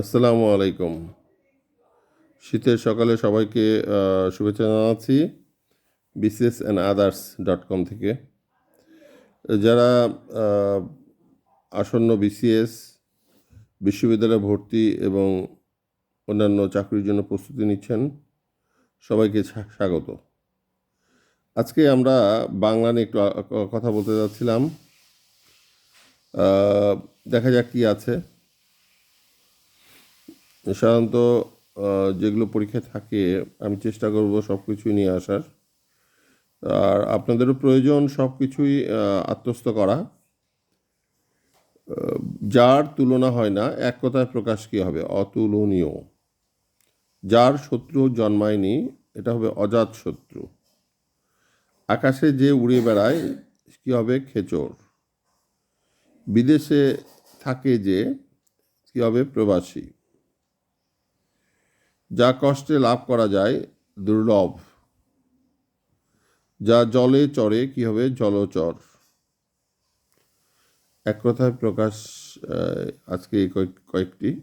আসসালামু আলাইকুম। শীতের সকালে সবাইকে শুভেচ্ছা জানাচ্ছি BCS and others dot com থেকে। যারা আসন্ন বিসিএস বিশ্ববিদ্যালয়ে ভর্তি এবং অন্যান্য চাকরির জন্য প্রস্তুতি নিচ্ছেন, সবাইকে স্বাগত। আজকে আমরা বাংলা নিয়ে একটু কথা বলতে যাচ্ছিলাম। দেখা যাক কি আছে। সাধারণত যেগুলো পরীক্ষায় থাকে, আমি চেষ্টা করব সব কিছুই নিয়ে আসার। আর আপনাদেরও প্রয়োজন সব কিছুই আত্মস্থ করা। যার তুলনা হয় না, এক কথায় প্রকাশ কী হবে? অতুলনীয়। যার শত্রু জন্মায়নি, এটা হবে অজাত শত্রু। আকাশে যে উড়ে বেড়ায়, কী হবে? খেচর। বিদেশে থাকে যে, কী হবে? প্রবাসী। যা কষ্টে লাভ করা যায়, দুর্লভ। যা জলে চড়ে, কি হবে? জলচর। এক কথায় প্রকাশ আজকে এই কয়েক- কয়েকটি।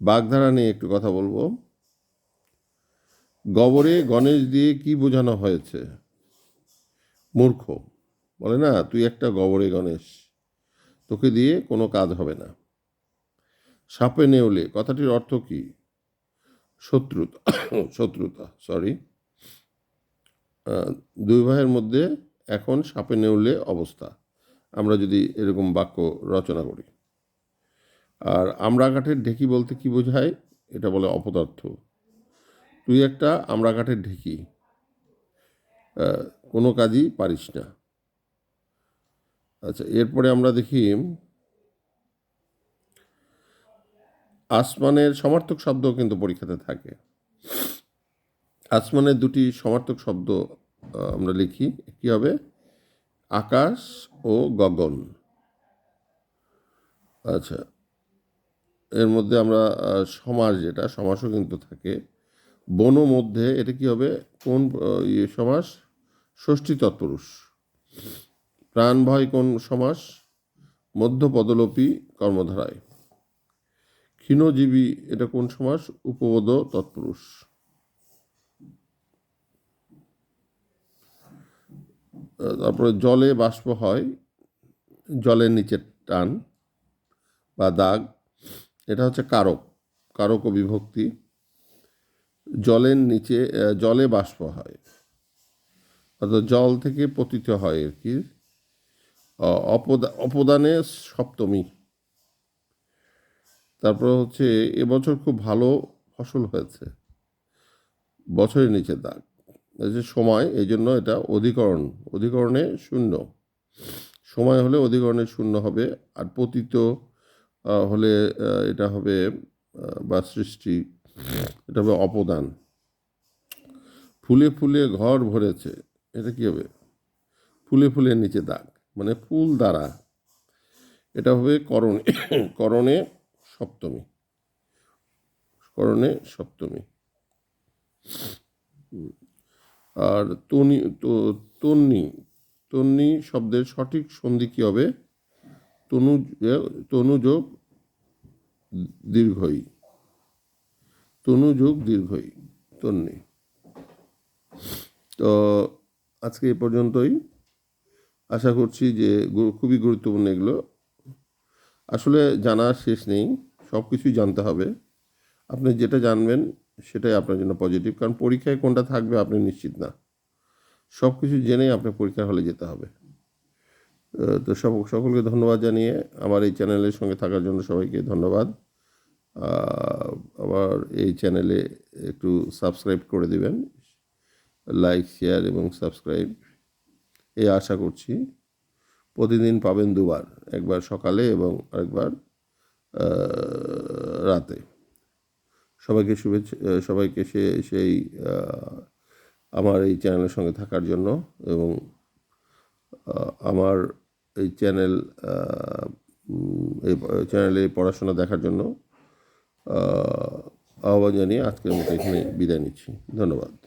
বাগধারা নিয়ে একটু কথা বলব। গবরে গণেশ দিয়ে কি বোঝানো হয়েছে? মূর্খ। বলে, না, তুই একটা গবরে গণেশ। তোকে দিয়ে কোনো কাজ হবে না। সাপে নেউলে, কথাটির অর্থ কী? শত্রুতা শত্রুতা সরি দুই ভাইয়ের মধ্যে এখন সাপে নেউলে অবস্থা। আমরা যদি এরকম বাক্য রচনা করি। আর আমরা কাঠের ঢেকি বলতে কি বোঝায়? এটা বলে অপদার্থ। তুই একটা আমরা কাঠের ঢেকি কোনো কাজই পারিস না। আচ্ছা এরপরে আমরা দেখি আসমানের সমার্থক শব্দ কিন্তু পরীক্ষাতে থাকে। আসমানের দুটি সমার্থক শব্দ আমরা লিখি। কি হবে? আকাশ ও গগন। আচ্ছা এর মধ্যে আমরা সমাজ যেটা, সমাসও কিন্তু থাকে। বন মধ্যে, এটা কি হবে? কোন ইয়ে সমাস? ষষ্ঠী তৎপুরুষ। প্রাণ ভয় কোন সমাস? মধ্য পদলোপী কর্মধারায়। ক্ষীণজীবী এটা কোন সমাস? উপপদ তৎপুরুষ। তারপরে জলে বাষ্প হয়, জলের নিচে টান বা দাগ। এটা হচ্ছে কারক কারক ও বিভক্তি। জলের নিচে জলে বাষ্প হয়। অর্থাৎ জল থেকে পতিত হয় আর কি। অপদা, অপদানে সপ্তমী। তারপর হচ্ছে এবছর খুব ভালো ফসল হয়েছে। বছরের নিচে দাগ। যে সময়, এই জন্য এটা অধিকরণ, অধিকরণে শূন্য। সময় হলে অধিকরণে শূন্য হবে, আর পতিত হলে এটা হবে বা সৃষ্টি, এটা হবে অপদান ফুলে ফুলে ঘর ভরেছে, এটা কি হবে? ফুলে ফুলে নিচে দাগ মানে ফুল দ্বারা। এটা হবে করণে করণে সপ্তমী। করণে সপ্তমী। আর তনি তন্নি তন্নি শব্দের সঠিক সন্ধি কী হবে? তনু তনুযোগ দীর্ঘই। তনুযোগ দীর্ঘই, তন্নি। তো আজকে এ পর্যন্তই। আশা করছি যে খুবই গুরুত্বপূর্ণ এগুলো। আসলে জানার শেষ নেই, সব কিছুই জানতে হবে। আপনি যেটা জানবেন সেটাই আপনার জন্য পজিটিভ কারণ পরীক্ষায় কোনটা থাকবে আপনি নিশ্চিত না। সব কিছু জেনেই আপনার পরীক্ষার হলে যেতে হবে। তো সব, সকলকে ধন্যবাদ জানিয়ে আমার এই চ্যানেলের সঙ্গে থাকার জন্য সবাইকে ধন্যবাদ। আমার এই চ্যানেলে একটু সাবস্ক্রাইব করে দিবেন। লাইক, শেয়ার এবং সাবস্ক্রাইব। এই আশা করছি প্রতিদিন পাবেন দুবার একবার সকালে এবং আহ, রাতে। সবাইকে শুভেচ্ছা সবাইকে সে সেই আমার এই চ্যানেলের সঙ্গে থাকার জন্য এবং আমার এই চ্যানেল এই চ্যানেলে পড়াশোনা দেখার জন্য আহ্বান জানিয়ে আজকের মতো এখানে বিদায় নিচ্ছি। ধন্যবাদ।